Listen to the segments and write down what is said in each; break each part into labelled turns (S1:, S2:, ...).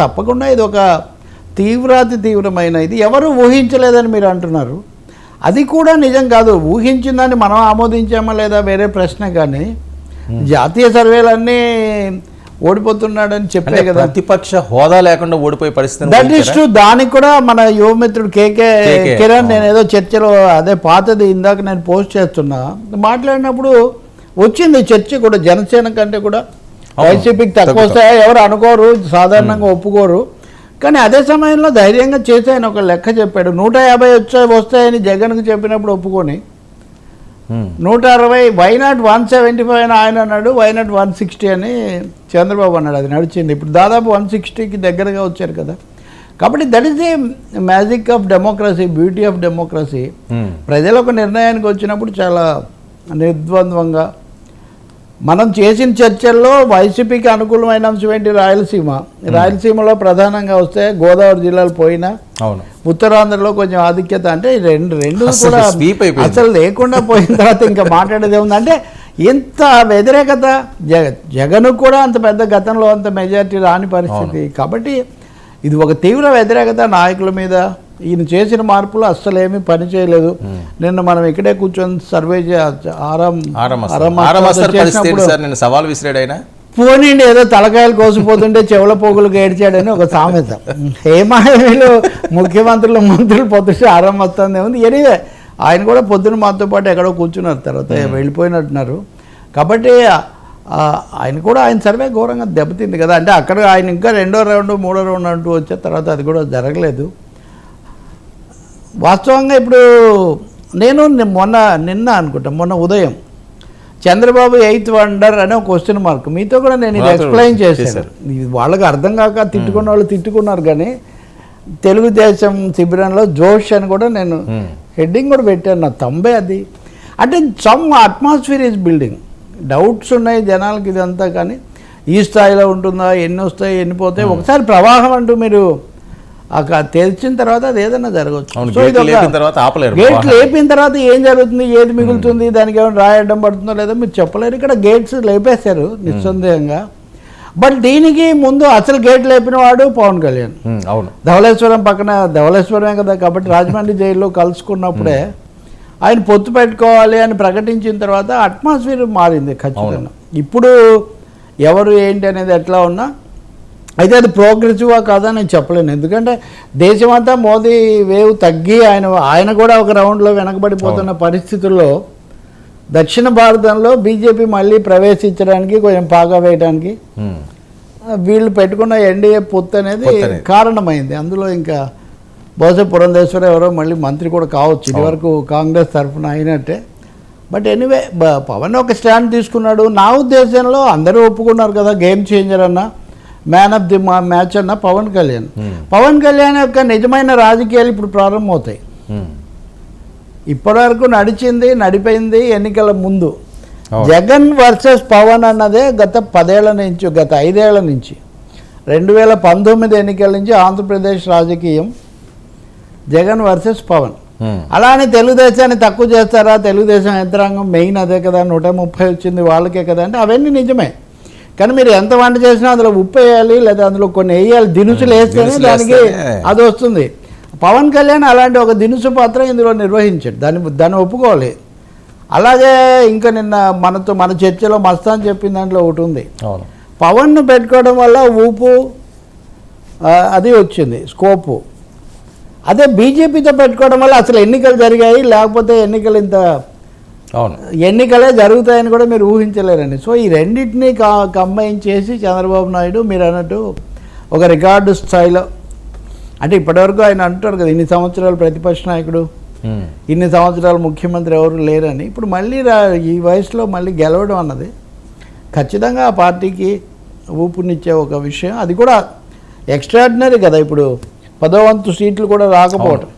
S1: తప్పకుండా ఇది ఒక తీవ్రాతి తీవ్రమైన ఇది. ఎవరు ఊహించలేదని మీరు అంటున్నారు. అది కూడా నిజం కాదు. ఊహించిందని మనం ఆమోదించామా లేదా వేరే ప్రశ్న కానీ జాతీయ సర్వేలన్నీ ఓడిపోతున్నాడని చెప్పే కదా.
S2: ప్రతిపక్ష హోదా లేకుండా ఓడిపోయే పరిస్థితి
S1: దట్ ఈస్ టు దానికి కూడా మన యువమిత్రుడు కేకే కిరణ్ నేను ఏదో చర్చలో అదే పాతది ఇందాక నేను పోస్ట్ చేస్తున్నా. మాట్లాడినప్పుడు వచ్చింది చర్చ కూడా జనసేన కంటే కూడా వైసీపీకి తక్కువ. వస్తాయా? ఎవరు అనుకోరు సాధారణంగా ఒప్పుకోరు. కానీ అదే సమయంలో ధైర్యంగా చేసి ఆయన ఒక లెక్క చెప్పాడు. నూట యాభై వచ్చా వస్తాయని జగన్కి చెప్పినప్పుడు ఒప్పుకొని. నూట అరవై why not one seventy five అని ఆయన అన్నాడు. వై నాట్ వన్ సిక్స్టీ అని చంద్రబాబు అన్నాడు. అది నడిచింది. ఇప్పుడు దాదాపు వన్ సిక్స్టీకి దగ్గరగా వచ్చారు కదా. కాబట్టి that is the magic of democracy beauty of democracy. ప్రజలు ఒక నిర్ణయానికి వచ్చినప్పుడు చాలా నిర్ద్వంద్వంగా మనం చేసిన చర్చల్లో వైసీపీకి అనుకూలమైన అంశం ఏంటి? రాయలసీమ. రాయలసీమలో ప్రధానంగా వస్తే గోదావరి జిల్లాలు పోయినా
S2: అవును.
S1: ఉత్తరాంధ్రలో కొంచెం ఆధిక్యత అంటే రెండు రెండు కూడా. అసలు లేకుండా పోయిన తర్వాత ఇంకా మాట్లాడేది ఏముంది? అంటే ఇంత వ్యతిరేకత జగ జగన్ కూడా అంత పెద్ద గతంలో అంత మెజారిటీ రాని పరిస్థితి. కాబట్టి ఇది ఒక తీవ్ర వ్యతిరేకత నాయకుల మీద. ఈయన చేసిన మార్పులు అస్సలు ఏమీ పని చేయలేదు. నిన్న మనం ఇక్కడే కూర్చొని సర్వే ఆరాం
S2: సవాల్ విసిరాడు ఆయన
S1: పోనీండి ఏదో తలకాయలు కోసిపోతుంటే చెవుల పోగులు ఏడ్చాడని ఒక సామెత. ఏమాయలు ముఖ్యమంత్రులు మంత్రులు పొద్దుట ఆరం వస్తుంది ఉంది. ఎనీవే ఆయన కూడా పొద్దున మాతో పాటు ఎక్కడో కూర్చున్నారు తర్వాత వెళ్ళిపోయినట్టున్నారు. కాబట్టి ఆయన కూడా ఆయన సర్వే ఘోరంగా దెబ్బతింది కదా. అంటే అక్కడ ఆయన ఇంకా రెండో రౌండ్ మూడో రౌండ్ అంటూ వచ్చే తర్వాత అది కూడా జరగలేదు. వాస్తవంగా ఇప్పుడు నేను మొన్న నిన్న అనుకుంటా మొన్న ఉదయం చంద్రబాబు ఎయిత్ వండర్ అనే ఒక క్వశ్చన్ మార్క్ మీతో కూడా నేను ఇది ఎక్స్ప్లెయిన్ చేశాను. వాళ్ళకి అర్థం కాక తిట్టుకున్న వాళ్ళు తిట్టుకున్నారు కానీ తెలుగుదేశం శిబిరంలో జోష్ అని కూడా నేను
S2: Hmm.
S1: హెడ్డింగ్ కూడా పెట్టాను నా తంబే అది. అంటే some atmosphere is building doubts ఉన్నాయి జనాలకి ఇదంతా కానీ. ఈ స్థాయిలో ఉంటుందా ఎన్ని వస్తాయి ఎన్ని పోతాయి ఒకసారి ప్రవాహం అంటూ మీరు అక్కడ తెలిసిన తర్వాత అది ఏదైనా జరగవచ్చు. గేట్ లేపిన తర్వాత ఏం జరుగుతుంది? ఏది మిగులుతుంది? దానికి ఏమైనా రాయడం పడుతుందో లేదో మీరు చెప్పలేరు. ఇక్కడ గేట్స్ లేపేశారు నిస్సందేహంగా. బట్ దీనికి ముందు అసలు గేట్ లేపిన వాడు పవన్ కళ్యాణ్.
S2: ఉమ్, అవును.
S1: ధవళేశ్వరం పక్కన ధవళేశ్వరమే కదా కాబట్టి రాజమండ్రి జైల్లో కలుసుకున్నప్పుడే ఆయన పొత్తు పెట్టుకోవాలి అని ప్రకటించిన తర్వాత అట్మాస్ఫియర్ మారింది ఖచ్చితంగా. ఇప్పుడు ఎవరు ఏంటి అనేది ఎట్లా ఉన్నా అయితే అది ప్రోగ్రెసివా కాదా నేను చెప్పలేను. ఎందుకంటే దేశమంతా మోదీ వేవ్ తగ్గి ఆయన ఆయన కూడా ఒక రౌండ్లో వెనకబడిపోతున్న పరిస్థితుల్లో దక్షిణ భారతంలో బీజేపీ మళ్ళీ ప్రవేశించడానికి కొంచెం పాగా వేయడానికి వీళ్ళు పెట్టుకున్న ఎన్డీఏ పొత్తు అనేది. కారణమైంది. అందులో ఇంకా బహుశా పురంధేశ్వర ఎవరో మళ్ళీ మంత్రి కూడా కావచ్చు. ఇది వరకు కాంగ్రెస్ తరఫున అయినట్టే. బట్ ఎనీవే పవన్ ఒక స్టాండ్ తీసుకున్నాడు. నా ఉద్దేశంలో అందరూ ఒప్పుకున్నారు కదా గేమ్ చేంజర్ అన్న. మ్యాన్ ఆఫ్ ది మ్యాచ్ అన్న పవన్ కళ్యాణ్.
S2: Hmm.
S1: పవన్ కళ్యాణ్ యొక్క నిజమైన రాజకీయాలు ఇప్పుడు ప్రారంభమవుతాయి.
S2: ఉమ్,
S1: ఇప్పటివరకు నడిచింది నడిపోయింది ఎన్నికల ముందు. జగన్ వర్సెస్ పవన్ అన్నదే గత పదేళ్ళ నుంచి గత ఐదేళ్ళ నుంచి. రెండు వేల పంతొమ్మిది ఎన్నికల నుంచి ఆంధ్రప్రదేశ్ రాజకీయం జగన్ వర్సెస్ పవన్.
S2: ఉమ్,
S1: అలానే తెలుగుదేశాన్ని తక్కువ చేస్తారా? తెలుగుదేశం యంత్రాంగం మెయిన్ అదే కదా నూట ముప్పై వచ్చింది వాళ్ళకే కదా అంటే అవన్నీ నిజమే. కానీ మీరు ఎంత వంట చేసినా అందులో ఉప్పు వేయాలి లేదా అందులో కొన్ని వేయాలి. దినుసులు వేస్తేనే దానికి. అది వస్తుంది. పవన్ కళ్యాణ్ అలాంటి ఒక దినుసు పాత్ర ఇందులో నిర్వహించాడు. దాన్ని దాన్ని ఒప్పుకోవాలి. అలాగే ఇంకా నిన్న మనతో మన చర్చలో మస్తాన్ చెప్పిన దాంట్లో ఒకటి ఉంది. పవన్ను పెట్టుకోవడం వల్ల ఊపు అది వచ్చింది స్కోపు. అదే బీజేపీతో పెట్టుకోవడం వల్ల అసలు ఎన్నికలు జరిగాయి లేకపోతే ఎన్నికలు ఇంత
S2: అవును.
S1: ఎన్నికలే జరుగుతాయని కూడా మీరు ఊహించలేరండి. సో ఈ రెండింటినీ కంబైన్ చేసి చంద్రబాబు నాయుడు మీరు అన్నట్టు ఒక రికార్డు స్థాయిలో అంటే ఇప్పటివరకు ఆయన అంటారు కదా ఇన్ని సంవత్సరాలు ప్రతిపక్ష నాయకుడు ఇన్ని సంవత్సరాలు ముఖ్యమంత్రి ఎవరు లేరని. ఇప్పుడు మళ్ళీ రా ఈ వయసులో మళ్ళీ గెలవడం అన్నది ఖచ్చితంగా ఆ పార్టీకి ఊపునిచ్చే ఒక విషయం. అది కూడా ఎక్స్ట్రాడినరీ కదా ఇప్పుడు. పదో వంతు సీట్లు కూడా రాకపోవటం.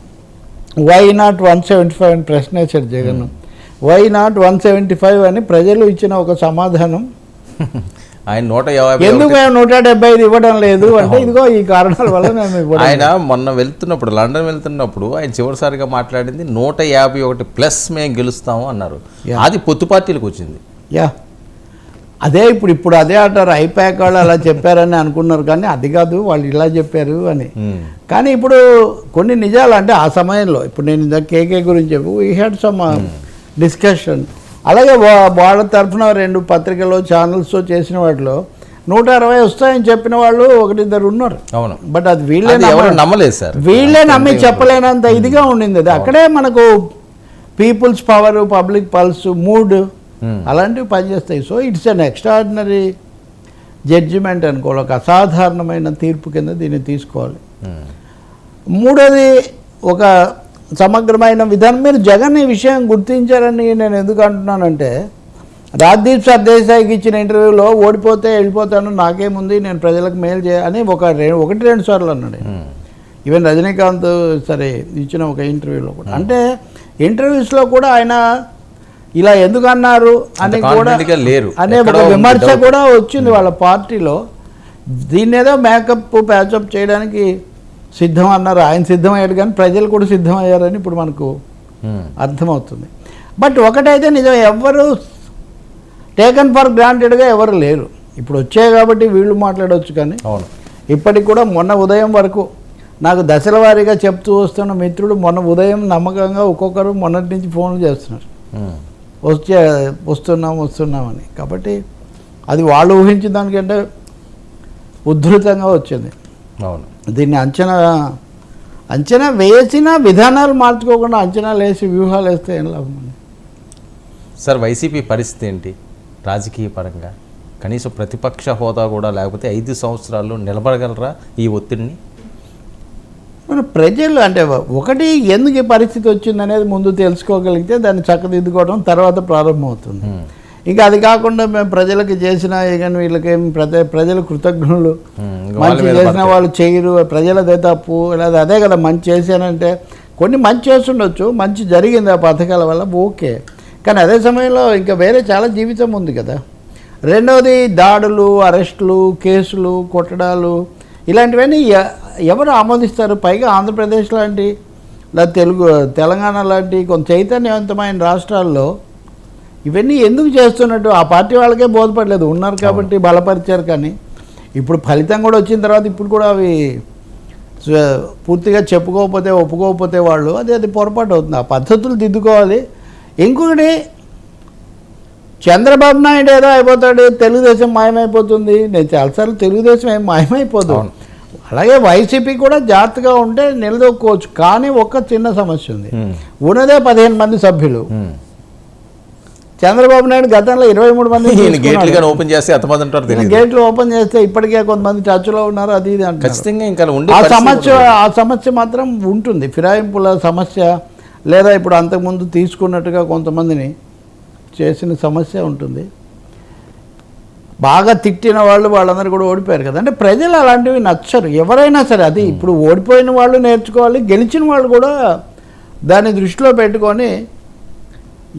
S1: Why not one seventy five అని ప్రశ్న వేశాడు Jagan why not one seventy five అని ప్రజలు ఇచ్చిన ఒక సమాధానం?
S2: ఆయన నూట యాభై
S1: ఎందుకు మేము నూట డెబ్బై ఐదు ఇవ్వడం లేదు అంటే ఇదిగో ఈ కారణాల వల్ల మేము
S2: ఆయన మొన్న వెళ్తున్నప్పుడు లండన్ వెళ్తున్నప్పుడు ఆయన చివరిసారిగా మాట్లాడింది నూట యాభై ఒకటి ప్లస్ మేము గెలుస్తాము అన్నారు. అది పొత్తు పార్టీలకు వచ్చింది.
S1: యా. అదే ఇప్పుడు ఇప్పుడు అదే అంటారు అయిపోయాక వాళ్ళు అలా చెప్పారని అనుకున్నారు కానీ అది కాదు వాళ్ళు ఇలా చెప్పారు అని. కానీ ఇప్పుడు కొన్ని నిజాలు అంటే ఆ సమయంలో ఇప్పుడు నేను ఇందాక కేకే గురించి చెప్పు వీ హ్యాడ్ సమ్ డిస్కషన్. అలాగే వాళ్ళ తరఫున రెండు పత్రికలు ఛానల్స్ చేసిన వాటిలో నూట అరవై వస్తాయని చెప్పిన వాళ్ళు ఒకటిద్దరు ఉన్నారు.
S2: అవును.
S1: బట్ అది వీళ్ళే
S2: నమ్మలేదు సార్.
S1: వీళ్ళే నమ్మి చెప్పలేనంత ఇదిగా ఉండింది అది. అక్కడే మనకు people's power public pulse mood అలాంటివి పనిచేస్తాయి. So it's an extraordinary judgement అనుకోవాలి ఒక అసాధారణమైన తీర్పు కింద దీన్ని తీసుకోవాలి. మూడోది ఒక సమగ్రమైన విధానం. మీరు జగన్ ఈ విషయం గుర్తించారని నేను ఎందుకు అంటున్నానంటే రాజ్దీప్ సర్దేశాయికి ఇచ్చిన ఇంటర్వ్యూలో ఓడిపోతే వెళ్ళిపోతాను నాకేముంది నేను ప్రజలకు మేలు చేయ అని ఒక ఒకటి రెండు సార్లు అన్నాడు ఈవెన్ రజనీకాంత్ సరే ఇచ్చిన ఒక ఇంటర్వ్యూలో కూడా. అంటే ఇంటర్వ్యూస్లో కూడా ఆయన ఇలా ఎందుకు అన్నారు అని కూడా
S2: లేరు.
S1: అనే ఒక విమర్శ. కూడా వచ్చింది వాళ్ళ పార్టీలో. దీన్ని ఏదో మేకప్ ప్యాచప్ చేయడానికి సిద్ధం అన్నారు ఆయన సిద్ధం అయ్యాడు కానీ ప్రజలు కూడా సిద్ధం అయ్యారని ఇప్పుడు మనకు
S2: ఉమ్,
S1: అర్థమవుతుంది. బట్ ఒకటైతే నిజం ఎవరు టేకన్ ఫర్ గ్రాంటెడ్గా ఎవరు లేరు. ఇప్పుడు వచ్చాయి కాబట్టి వీళ్ళు మాట్లాడవచ్చు కానీ
S2: అవును.
S1: ఇప్పటికి కూడా మొన్న ఉదయం వరకు నాకు దశల వారీగా చెప్తూ వస్తున్న మిత్రుడు మొన్న ఉదయం నమ్మకంగా ఒక్కొక్కరు మొన్నటి నుంచి ఫోన్లు చేస్తున్నారు.
S2: ఉమ్,
S1: వచ్చే వస్తున్నాం వస్తున్నామని కాబట్టి అది వాళ్ళు ఊహించిన దానికంటే ఉద్ధృతంగా వచ్చింది.
S2: అవును.
S1: దీన్ని అంచనా అంచనా వేసిన విధానాలు మార్చుకోకుండా అంచనాలు వేసి వ్యూహాలు వేస్తే ఏం లాభం
S2: సార్ వైసీపీ పరిస్థితి ఏంటి? రాజకీయ పరంగా? కనీసం ప్రతిపక్ష హోదా కూడా లేకపోతే ఐదు సంవత్సరాలు నిలబడగలరా ఈ ఒత్తిడిని?
S1: మన ప్రజలు అంటే ఒకటి ఎందుకు ఈ పరిస్థితి వచ్చింది అనేది ముందు తెలుసుకోగలిగితే దాన్ని చక్కదిద్దుకోవడం తర్వాత ప్రారంభమవుతుంది. ఇంకా అది కాకుండా మేము ప్రజలకు చేసిన కానీ వీళ్ళకేం ప్రజ ప్రజలు కృతజ్ఞులు. మంచి చేసిన. వాళ్ళు చేయరు ప్రజలదే తప్పు లేదా అదే కదా మంచి చేశానంటే కొన్ని మంచి చేస్తుండొచ్చు మంచి జరిగింది ఆ పథకాల వల్ల ఓకే. కానీ అదే సమయంలో ఇంకా వేరే చాలా జీవితం ఉంది కదా. రెండవది దాడులు అరెస్టులు కేసులు కొట్టడాలు ఇలాంటివన్నీ ఎవరు ఆమోదిస్తారు? పైగా ఆంధ్రప్రదేశ్ లాంటి లేదా తెలుగు తెలంగాణ లాంటి కొంత చైతన్యవంతమైన రాష్ట్రాల్లో ఇవన్నీ ఎందుకు చేస్తున్నట్టు? ఆ పార్టీ వాళ్ళకే బోధపడలేదు. ఉన్నారు కాబట్టి బలపరిచారు కానీ ఇప్పుడు ఫలితం కూడా వచ్చిన తర్వాత ఇప్పుడు కూడా అవి పూర్తిగా చెప్పుకోకపోతే ఒప్పుకోకపోతే వాళ్ళు అది అది పొరపాటు అవుతుంది. ఆ పద్ధతులు దిద్దుకోవాలి. ఇంకొకటి చంద్రబాబు నాయుడు ఏదో అయిపోతాడు తెలుగుదేశం మాయమైపోతుంది. నేను చాలాసార్లు తెలుగుదేశం ఏం మాయమైపోదు.
S2: అవును.
S1: అలాగే వైసీపీ కూడా జాగ్రత్తగా ఉంటే నిలదొక్కోవచ్చు. కానీ ఒక్క చిన్న సమస్య ఉంది. ఉన్నదే పదిహేను మంది సభ్యులు. చంద్రబాబు నాయుడు గతంలో ఇరవై మూడు మంది
S2: గేట్లు ఓపెన్ చేస్తే ఎంతమంది ఉంటారో
S1: గేట్లు ఓపెన్ చేస్తే ఇప్పటికే కొంతమంది టచ్లో ఉన్నారు అది ఇది అంటారు
S2: ఖచ్చితంగా ఇంకా ఉండే
S1: ఆ సమస్య. ఆ సమస్య మాత్రం ఉంటుంది. ఫిరాయింపుల సమస్య లేదా ఇప్పుడు అంతకుముందు తీసుకున్నట్టుగా కొంతమందిని చేసిన సమస్య ఉంటుంది. బాగా తిట్టిన వాళ్ళు వాళ్ళందరూ కూడా ఓడిపోయారు కదా. అంటే ప్రజలు అలాంటివి నచ్చరు. ఎవరైనా సరే అది ఇప్పుడు ఓడిపోయిన వాళ్ళు నేర్చుకోవాలి గెలిచిన వాళ్ళు కూడా దాన్ని దృష్టిలో పెట్టుకొని